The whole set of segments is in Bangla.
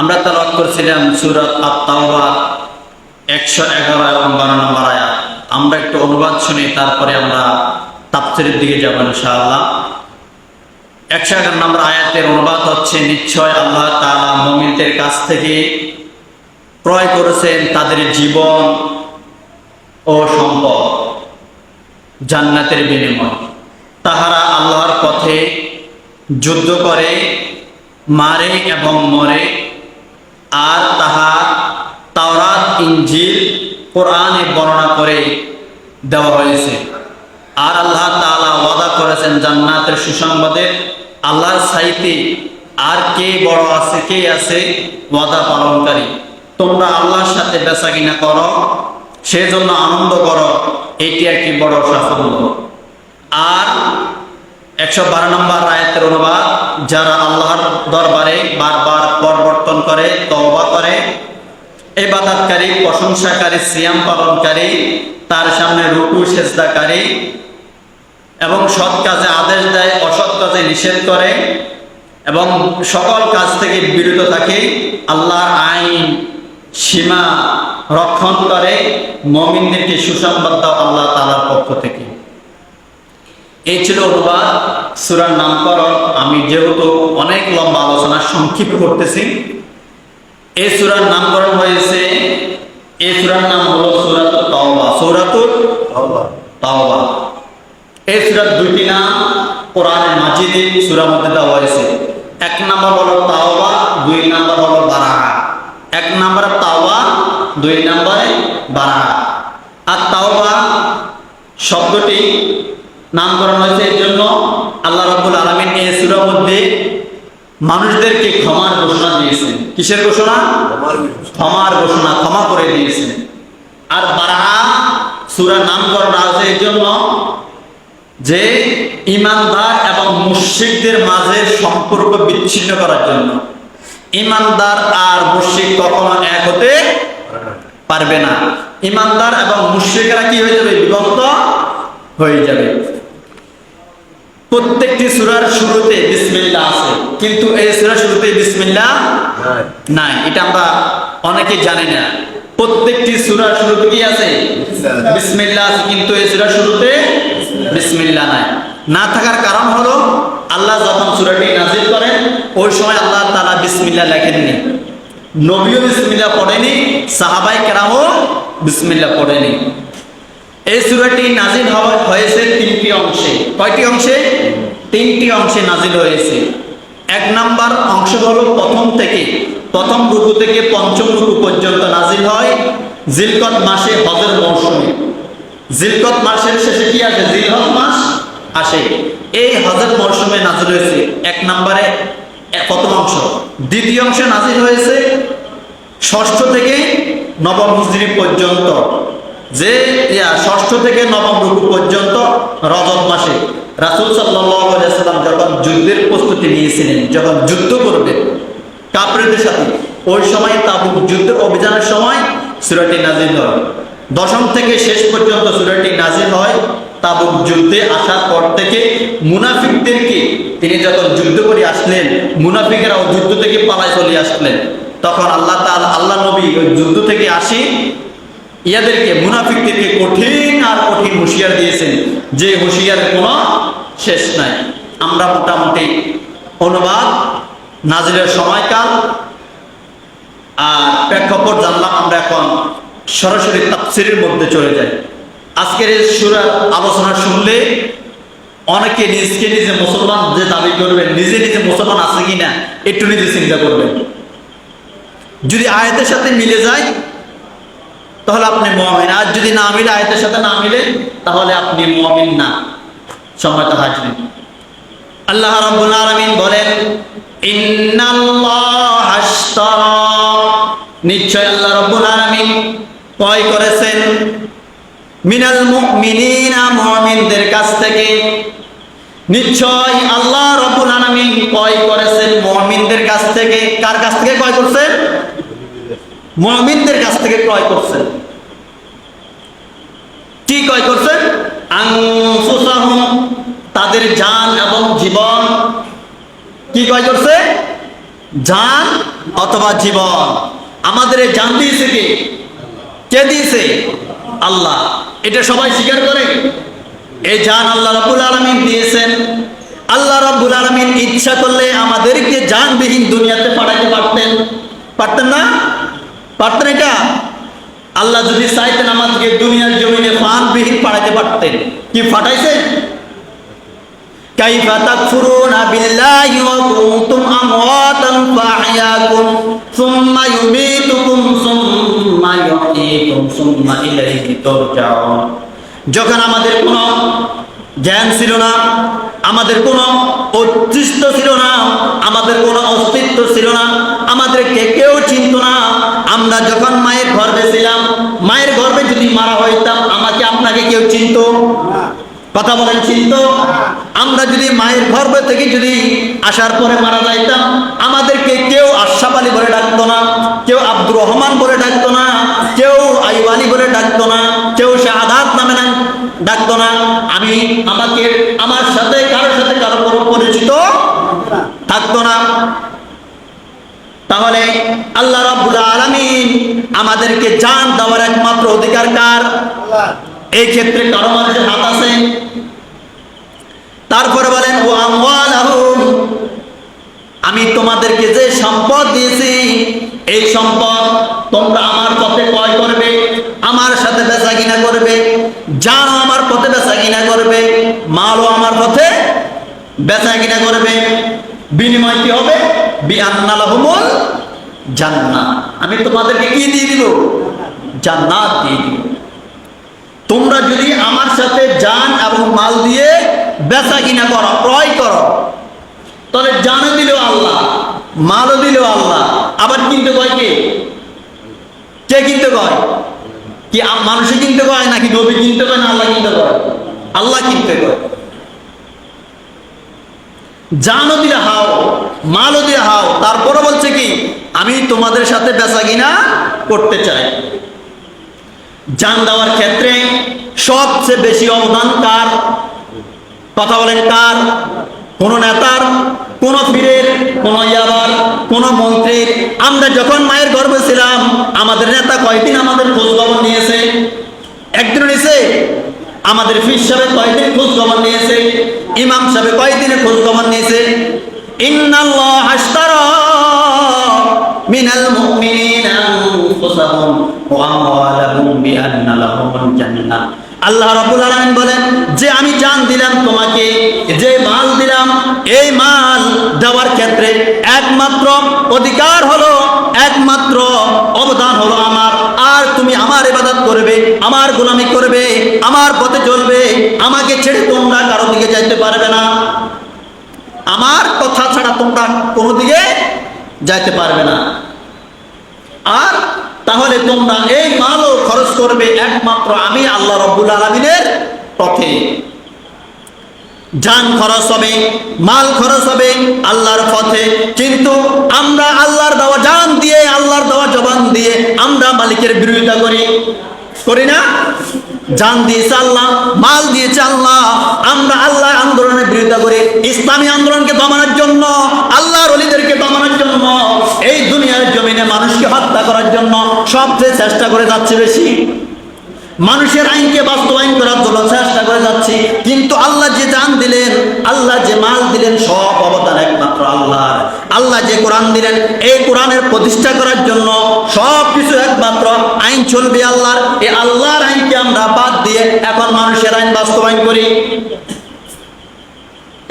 আমরা তালাক করছিলাম সুরত আত্মাওয়া একশো এগারো এবং বারো নম্বর আয়াত। আমরা একটু অনুবাদ শুনি, তারপরে আমরা তাফসিরের দিকে যাব ইনশাআল্লাহ। একশো এগারো নম্বর আয়াতের অনুবাদ হচ্ছে, নিশ্চয় আল্লাহ তাআলা মুমিনদের কাছ থেকে ক্রয় করেছেন তাদের জীবন ও সম্পদ জান্নাতের বিনিময়। তাহারা আল্লাহর পথে যুদ্ধ করে, মারে এবং মরে আর তাহা তাওরাত ইঞ্জিল কোরআনে বর্ণনা করে দেওয়া হয়েছে। আর আল্লাহ তাআলা ওয়াদা করেছেন জান্নাতের সুসংবাদে, আল্লাহর সাইতে আর কে বড় আছে, কে আছে ওয়াদা পালনকারী। তোমরা আল্লাহর সাথে বেচা কিনা করো, সেজন্য আনন্দ করো, এটি একটি বড় সাফল্য। আর একশো বারো নম্বর আয়াতের অনুবাদ, যারা আল্লাহর দরবারে বারবার পরিবর্তন করে, তওবা করে এবাদাতকারী প্রশংসাকারী, সিয়াম পালনকারী, তার সামনে রুকু, সেজদাকারী এবং সৎ কাজে আদেশ দেয়, অসৎ কাজে নিষেধ করে এবং সকল কাজ থেকে বিরত থাকে, আল্লাহর আইন, সীমা রক্ষণ করে, মমিনদেরকে সুসংবাদ দাও আল্লাহ তালার পক্ষ থেকে। এই ছিল অনুবাদ। সুরার নামকরণ। আমি যেহেতু অনেক লম্বা আলোচনা সংক্ষিপ্ত করতেছি, এই সুরার নামকরণ হয়েছে, এই সুরার নাম হলো সুরাত তাওবা। সৌরাতুল তাওবা। এই সুরার দুইটি নাম কোরআনের মাজিদে সুরার মধ্যে দেওয়া হয়েছে। এক নাম্বার হলো তাওবা, দুই নাম্বার হলো বারাহা। এক নাম্বার তাওবা, দুই নাম্বারে বারাহা। আর তাওবা শব্দটি নামকরণ হয়েছে এর জন্য আল্লাহ রাব্বুল আলামিন এই সূরার মধ্যে মানুষদেরকে ক্ষমার ঘোষণা দিয়েছেন। কিসের ঘোষণা? ক্ষমার ঘোষণা ক্ষমা করে দিয়েছেন। আর বারাহা সূরার নামকরণ আছে এর জন্য যে ইমানদার এবং মুশরিকদের মাঝে সম্পর্ক বিচ্ছিন্ন করার জন্য। ইমানদার আর মুশরিক কখনো এক হতে পারবে না। ইমানদার এবং মুশরিকরা কি হয়ে যাবে? বিভক্ত হয়ে যাবে। প্রত্যেকটি সুরার শুরুতে বিসমিল্লাহ আছে। কিন্তু এই সূরার শুরুতে বিসমিল্লাহ নাই। এটা আমরা অনেকে জানি না। প্রত্যেকটি সুরার শুরুতে কি আছে? বিসমিল্লাহ। আছে কিন্তু এই সুরার শুরুতে বিসমিল্লাহ নাই। না থাকার কারণ হলো আল্লাহ যখন সুরাটি নাজিল করেন ওই সময় আল্লাহ তাআলা বিসমিল্লাহ লেখেননি। নবীও বিসমিল্লাহ পড়েনি সাহাবাই কেরামও বিসমিল্লাহ পড়েনি। এই সূরাটি নাজিল হয়েছে তিনটি অংশে। কয়টি অংশে? তিনটি অংশে নাজিল হয়েছে। এক নাম্বার অংশ হলো প্রথম থেকে। প্রথম রুকু থেকে পঞ্চম রুকু পর্যন্ত নাজিল হয় জিলকত মাসে হজের মৌসুমে। জিলকত মাসের শেষে কি আসে? জিলহজ মাস আসে। এই হজের মৌসুমে নাজিল হয়েছে এক নম্বরে প্রথম অংশ। দ্বিতীয় অংশে নাজিল হয়েছে ষষ্ঠ থেকে নবম হিজরি পর্যন্ত। যে ষষ্ঠ থেকে নবম রুকু পর্যন্ত রজব মাসে রাসুল সাল্লাম যখন যুদ্ধের প্রস্তুতি নিয়েছিলেন, যখন যুদ্ধ করবেন কাপড়েদের সাথে, ওই সময় তাবুক যুদ্ধের অভিযানের সময় সুরাটি নাজিল হয়। দশম থেকে শেষ পর্যন্ত সুরাটি নাজিল হয় তাবুক যুদ্ধে আসার পর থেকে মুনাফিকদেরকে তিনি যখন যুদ্ধ করে আসলেন, মুনাফিকেরাও যুদ্ধ থেকে পালায় চলে আসলেন। তখন আল্লাহ তাআলা, আল্লাহ নবী ওই যুদ্ধ থেকে আসি ইয়াদেরকে, মুনাফিকদেরকে কঠিন আর কঠিন হুঁশিয়ার দিয়েছেন। যে হুঁশিয়ার কোনো শেষ নাই। আমরা মোটামুটি অনুবাদ নাজিরের সময়কাল আর প্রেক্ষাপট জানলাম আমরা এখন সরাসরি তাফসিরের মধ্যে চলে যাই। আজকের এই সুরার আলোচনা শুনলে অনেকে নিজকে নিজে মুসলমান যে দাবি করবেন নিজে নিজে মুসলমান আছে কিনা, একটু নিজে চিন্তা করবেন। যদি আয়াতের সাথে মিলে যায় তাহলে আপনি মমিন। আর যদি না মিলে, আয়াতের সাথে না মিলে, তাহলে আপনি মমিন না। সময়ত হাজরিন। আল্লাহ রাব্বুল আলামিন বলেন নিশ্চয় আল্লাহ রাব্বুল আলামিন ক্রয় করেছেন। মিনাল মুমিনিনা, মুমিনদের কাছ থেকে। নিশ্চয় আল্লাহ রাব্বুল আলামিন ক্রয় করেছেন মুমিনদের কাছ থেকে। কার কাছ থেকে ক্রয় করছেন? মুমিনদের কাছ থেকে ক্রয় করছেন। কি ক্রয় করছেন? তাদের যান এবং জীবন। কি ক্রয় করছে? যান অথবা জীবন। আমাদের জান দিয়েছে কে? কে দিয়েছে? আল্লাহ। এটা সবাই স্বীকার করে? এই জান আল্লাহ রাব্বুল আলামিন দিয়েছেন। আল্লাহ রাব্বুল আলামিন ইচ্ছা করলে আমাদেরকে জানবিহীন দুনিয়াতে পাঠাতে পারতেন। পারতেন না? পারতেন এটা আল্লাহ যদি চাইতেন আমাদেরকে দুনিয়ার জমিনে ফানবিহীন পাঠাতে পারতেন কি ফাটাইছেন كيف تكفرون بالله وكنتم أمواتا فأحياكم ثم يميتكم ثم يحييكم ثم إليه ترجعون যখন আমাদের কোনো জ্ঞান ছিল না আমাদের কোনো অস্তিত্ব ছিল না আমাদের কোনো অস্তিত্ব ছিল না আমাদেরকে কেউ চিনত না আমরা যখন মায়ের গর্ভে ছিলাম, মায়ের গর্ভে যদি মারা হইতাম, আমাকে আপনাকে কেউ চিনতো? কথা বলেন, চিন্ত? আমরা যদি মায়ের গর্ভ থেকে যদি আসার পরে মারা যাইতাম, আমাদেরকে কেউ আশাফ আলী বলে ডাকতো না, কেউ আব্দুর রহমান বলে ডাকতো না, কেউ আইব আলী বলে ডাকতো না, কেউ সে শাহাদাত নামে না ডাকতো না। আমি আমাকে, আমার সাথে, কারোর সাথে কারও কোনো পরিচিত থাকতো না। তাহলে আল্লাহ রাব্বুল আলামিন আমাদেরকে জান দেওয়ার একমাত্র অধিকার কার? এই ক্ষেত্রে কারও মানুষের হাত আছে? তারপরে বলেন ও আমওয়ালাহুম আমি তোমাদেরকে যে সম্পদ দিয়েছি এই সম্পদ তোমরা আমার পথে ক্রয় করবে আমার সাথে বেচা কিনা করবে জানও আমার পথে বেচা কিনা করবে মালও আমার পথে বেচা কিনা করবে বিনিময় কি হবে? আমি তোমাদেরকে কি দিয়ে দিব? জান্নাত দিয়ে দিব। তোমরা যদি আমার সাথে যান এবং মাল দিয়ে বেচা কিনা করো, ক্রয় করো, তাহলে জানও দিল আল্লাহ, মালও দিল আল্লাহ। আবার কিনতে কয় কে? কে কিনতে কয়? কি মানুষে কিনতে কয় নাকি নবী কিনতে কয় না আল্লাহ কিনতে কয়? আল্লাহ কিনতে কয়। জানও দিয়ে হাও, মালও দিয়ে হাও তারপরে বলছে কি, আমি তোমাদের সাথে বেচা কিনা করতে চাই। জান দেওয়ার ক্ষেত্রে সবচেয়ে বেশি অবদান কার? কথা বলেন কার? কোন নেতার, কোন পীরের, কোন ইয়াবার, কোন মন্ত্রীর। আমরা যখন মায়ের গর্ভে ছিলাম, আমাদের নেতা কয়দিন আমাদের খোঁজ খবর নিয়েছে? একদিন নিয়েছে আমাদের ফির সাহেব কয়দিন খোঁজ খবর নিয়েছে? ইমাম সাহেব কয়দিনের খোঁজ খবর নিয়েছে? আল্লাহ বলেন, যে আমি জান দিলাম তোমাকে, যে মাল দিলাম, এই মাল দেওয়ার ক্ষেত্রে একমাত্র অধিকার হলো, একমাত্র অবদান হলো আমার। আর তুমি আমার এবাদত করবে, আমার গোলামি করবে, আমার পথে চলবে, আমাকে ছেড়ে তোমরা কারও দিকে যাইতে পারবে না। আমার কথা ছাড়া তোমরা কোনো দিকে যাইতে পারবে না। আর তাহলে তোমরা এই মালও খরচ করবে একমাত্র আমি আল্লাহ রব্বুল আলমিনের পথে। যান খরচ হবে, মাল খরচ হবে আল্লাহর পথে। কিন্তু আমরা আল্লাহর দেওয়া জান দিয়ে, আল্লাহর দেওয়া জবান দিয়ে আমরা মালিকের বিরোধিতা করি। করি না? জান দিয়েছে আল্লাহ, মাল দিয়েছে আল্লাহ। আমরা আল্লাহ আন্দোলনের বিরোধিতা করি। ইসলামী আন্দোলনকে দমানোর জন্য, আল্লাহর অলিদেরকে দমানোর জন্য, এই দুনিয়ার জমিনে মানুষকে হত্যা করার জন্য সবচেয়ে চেষ্টা করে যাচ্ছে বেশি। মানুষের আইনকে বাস্তবায়ন করার জন্য চেষ্টা করে যাচ্ছি, কিন্তু আল্লাহ যে জান দিলেন, আল্লাহ যে মাল দিলেন, সব অবদান একমাত্র আল্লাহর। আল্লাহ যে কোরআন দিলেন, এই কোরআনের প্রতিষ্ঠা করার জন্য সব কিছু একমাত্র আইন চলবে আল্লাহর। এই আল্লাহর আইনকে আমরা বাদ দিয়ে এখন মানুষের আইন বাস্তবায়ন করি।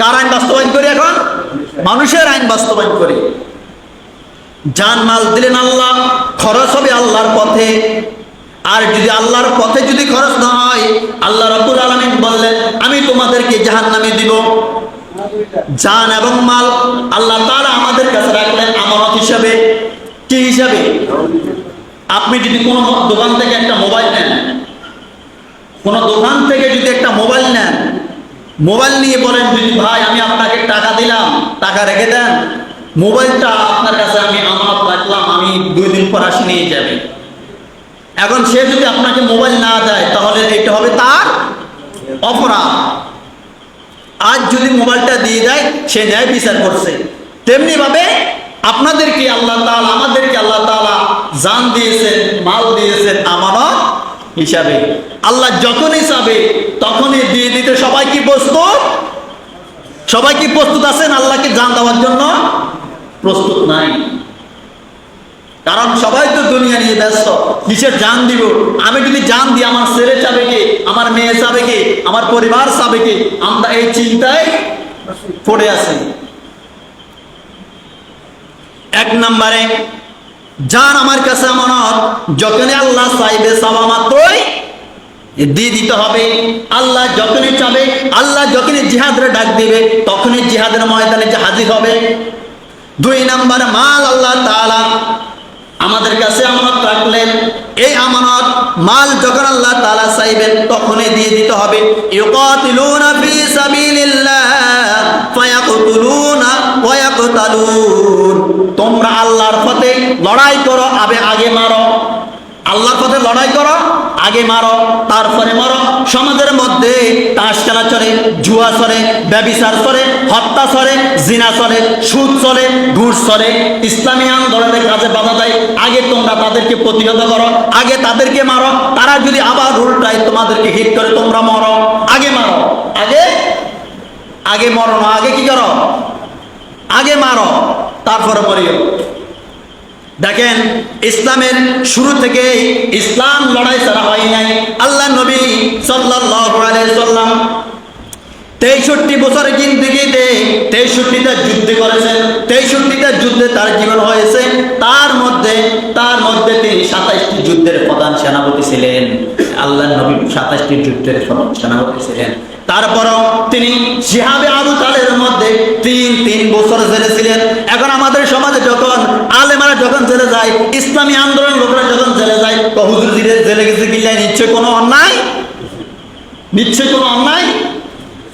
কার আইন বাস্তবায়ন করি এখন? মানুষের আইন বাস্তবায়ন করি। জান মাল দিলেন আল্লাহ, খরচ হবে আল্লাহর পথে। আর যদি আল্লাহর পথে যদি খরচ না হয়, আল্লাহ রব্বুল আলামিন বললেন, আমি তোমাদেরকে জাহান্নামে দিব। জান এবং মাল আল্লাহ তারা আমাদের কাছে রাখলেন আমানত হিসাবে। কি হিসাবে? আপনি যদি কোনো দোকান থেকে একটা মোবাইল নেন, কোনো দোকান থেকে যদি একটা মোবাইল নেন, মোবাইল নিয়ে বলেন, যদি ভাই, আমি আপনাকে টাকা দিলাম, টাকা রেখে দেন, মোবাইলটা আপনার কাছে আমি আমানত রাখলাম, আমি দুই দিন পর আসি, নিয়ে যাবে। এখন সে যদি আপনাকে মোবাইল না দেয়, তাহলে এটা হবে তার অপরাধ। আজ যদি মোবাইলটা দিয়ে দেয়, সে ন্যায় বিচার করছে। তেমনি ভাবে আপনাদেরকে আল্লাহ তালা আমাদেরকে আল্লাহ তাআলা জান দিয়েছেন, মাল দিয়েছেন আমানত হিসাবে। আল্লাহ যখন হিসাবে, তখনই দিয়ে দিতে সবাই কি প্রস্তুত? সবাই কি প্রস্তুত আছেন? আল্লাহকে জান দেওয়ার জন্য প্রস্তুত নাই। কারণ সবাই তো দুনিয়া নিয়ে ব্যস্ত। কিসের জান দিব। আমি যদি জান দিই, আমার ছেলে চাবে কে? আমার মেয়ে চাবে কে? আমার পরিবার চাবে কে? আমরা এই চিন্তায় পড়ে আছি। এক নম্বরে, জান আমার কাছে আমানত। যখনই আল্লাহ চাইবে, চাওয়া মাত্রই দিয়ে দিতে হবে। আল্লাহ যখনই চাবে, আল্লাহ যখনই জিহাদের ডাক দিবে, তখনই জিহাদের ময়দানে যে হাজির হবে। দুই নাম্বার, মাল আল্লাহ তাআলা আমাদের কাছে আমানত রাখলেন। এই আমানত মাল যখন আল্লাহ তালা চাইবেন, তখনই দিয়ে দিতে হবে। তোমরা আল্লাহর পথে লড়াই করো, আবে আগে মারো। আল্লাহর পথে লড়াই করো আগে মারো, তারপরে মারো। সমাজের মধ্যে তাস খেলা চলে, জুয়া চলে, ব্যবিচার চলে, হত্যা চলে, জিনা চলে, সুদ চলে, ঘুষ চলে। ইসলামী আন্দোলনের কাজে বাধা দেয়। আগে তোমরা তাদেরকে প্রতিহত করো, আগে তাদেরকে মারো। তারা যদি আবার উল্টায় তোমাদেরকে হিট করে, তোমরা মরো। আগে মারো। আগে? আগে মরো না, আগে কি করো? আগে মারো, তারপরে মরিও। দেখেন ইসলামের শুরু থেকে ইসলাম লড়াই ছাড়া হয় নাই। আল্লাহ নবী সাল্লাহ সাল্লাম তেষট্টি বছরের জিন্দিগিতে তেষট্টিটা যুদ্ধ করেছেন তেষট্টিটা যুদ্ধে তার জীবন হয়েছে। তার মধ্যে তার মধ্যে তিনি সাতাইশটি যুদ্ধের প্রধান সেনাপতি ছিলেন। আল্লাহ নবী সাতাইশটি যুদ্ধের সেনাপতি ছিলেন। তারপরও তিনি জিহাবে আবু তালের মধ্যে তিন তিন বছর জেলে ছিলেন। এখন আমাদের সমাজে যখন আলেমারা যখন জেলে যায়, ইসলামী আন্দোলন লোকরা যখন জেলে যায় হুজুর জেলে গেছে কিল্লায় নিশ্চয় কোনো অন্যায়? নিশ্চয় কোনো অন্যায়?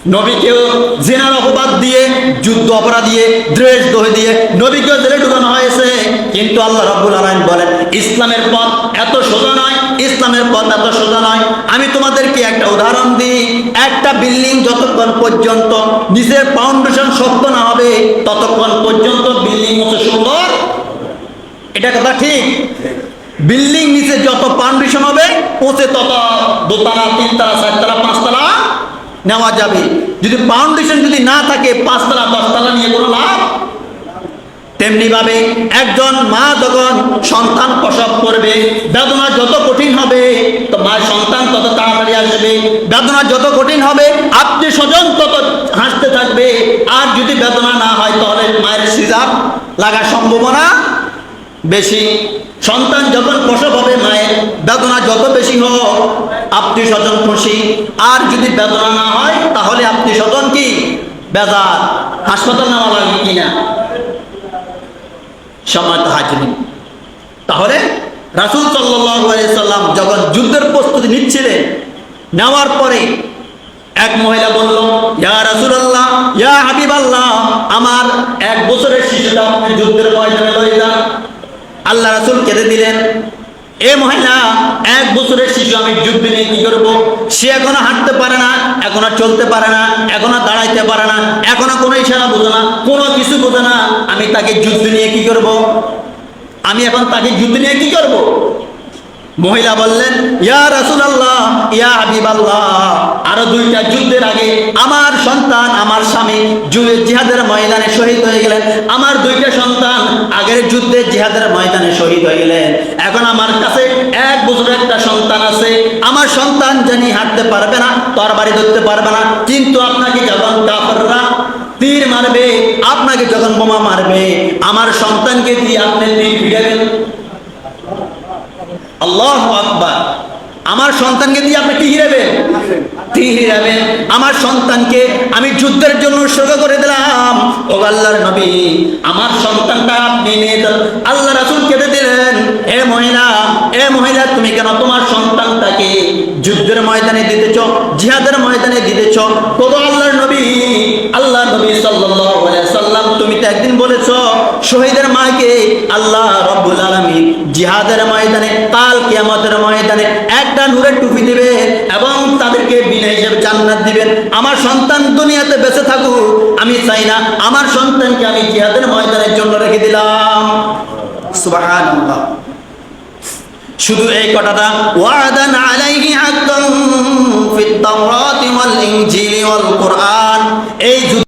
নবীকেও জেনার অপবাদ দিয়ে, যুদ্ধ অপরাধ দিয়ে দ্রেষ দোহে দিয়ে নবীকেও জেলে ঢুকানো হয়েছে। কিন্তু আল্লাহ রব্বুল আলামিন বলেন, ইসলামের পথ এত সোজা নয়, ইসলামের পথ এত সোজা নয়। আমি তোমাদেরকে একটা উদাহরণ দিই, একটা বিল্ডিং যতক্ষণ পর্যন্ত নিচের ফাউন্ডেশন শক্ত না হবে, ততক্ষণ পর্যন্ত বিল্ডিং হচ্ছে সুন্দর। এটা কথা ঠিক? বিল্ডিং নিচে যত ফাউন্ডেশন হবে, পৌঁছে তত দোতলা, তিনতলা, চারতলা, পাঁচতলা নেওয়া যাবে। যদি ফাউন্ডেশন যদি না থাকে, পাঁচতলা, দশতলা নিয়ে কোনো লাভ? তেমনি ভাবে একজন মা যখন সন্তান প্রসব করবে, বেদনা যত কঠিন হবে, তো মা সন্তান তত তাড়াতাড়ি আসবে। বেদনা যত কঠিন হবে আত্মীয় স্বজন তত হাসতে থাকবে। আর যদি বেদনা না হয়, তাহলে মায়ের সিজার লাগার সম্ভাবনা বেশি। সন্তান যখন প্রসব হবে, মায়ের বেদনা যত বেশি হোক আত্মীয় স্বজন খুশি। আর যদি বেদনা না হয়, তাহলে আত্মীয় স্বজন কি? বেজার। হাসপাতাল নেওয়া লাগবে কিনা? সময় তো হাজির তাহলে রাসুল সাল্লাম যখন যুদ্ধের প্রস্তুতি নিচ্ছিলেন, নেওয়ার পরে এক মহিলা বলল, ইয়া রাসুল আল্লাহ ইয়া হাবিব আল্লাহ আমার এক বছরের শিশুটা আপনি যুদ্ধের ময়দানে লয়ে যান। আল্লাহ রাসুল কেঁদে দিলেন। এ মহিলা এক বছরের শিশু, আমি যুদ্ধ নিয়ে কি করব? সে এখনও হাঁটতে পারে না, এখনও চলতে পারে না, এখনও দাঁড়াইতে পারে না, এখনও কোনো ইশারা বোঝে না, কোনো কিছু বোঝে না, আমি তাকে যুদ্ধ নিয়ে কি করব? আমি এখন তাকে যুদ্ধ নিয়ে কি করব? মহিলা বললেন, ইয়া রাসূলুল্লাহ, ইয়া হাবিবাল্লাহ। আরও দুইটা যুদ্ধের আগে আমার সন্তান, আমার স্বামী জিহাদের ময়দানে শহীদ হয়ে গেলেন। আমার দুইটা সন্তান আগের যুদ্ধে জিহাদের ময়দানে শহীদ হয়ে গেলেন। এখন আমার কাছে এক বছর একটা সন্তান আছে। আমার সন্তান জানি হাঁটতে পারবে না, তরবারি ধরতে পারবে না, কিন্তু আপনাকে যখন কাফররা তীর মারবে, আপনাকে যখন বোমা মারবে, আমার সন্তানকে দিয়ে আপনি তীর ফিরাবেন আল্লাহ আকবার। আমার সন্তানকে দিয়ে আপনি কি হিরাবেন? হিরাবেন? আমার সন্তানকে আমি যুদ্ধের জন্য উৎসর্গ করে দিলাম। ও আল্লাহর নবী, আমার সন্তানটা আপনি নিয়ে। আল্লাহ রাসূল কেঁদে দিলেন, এ মহিলা এ মহিলা, তুমি কেন তোমার সন্তানটাকে যুদ্ধের ময়দানে দিতেছ, জিহাদের ময়দানে দিতেছ? তবু আল্লাহর নবী আল্লাহ নবী তুমি তো একদিন বলেছ, শহীদের মাকে আল্লাহ রব্বুল আলামিন জিহাদের ময়দানে, কাল কিয়ামতের ময়দানে একটা নূরের টুপি দিবেন এবং তাদেরকে বিনা হিসেবে জান্নাত দিবেন। আমার সন্তান দুনিয়াতে বেঁচে থাকুক, আমি চাই না, আমার সন্তানকে আমি জিহাদের ময়দানের জন্য রেখে দিলাম। সুবহানাল্লাহ। শুধু এই কথাটা, ওয়াদান আলাইহি হাক্কান ফিত তাওরাতি ওয়াল ইনজিলি ওয়াল কোরআন। এই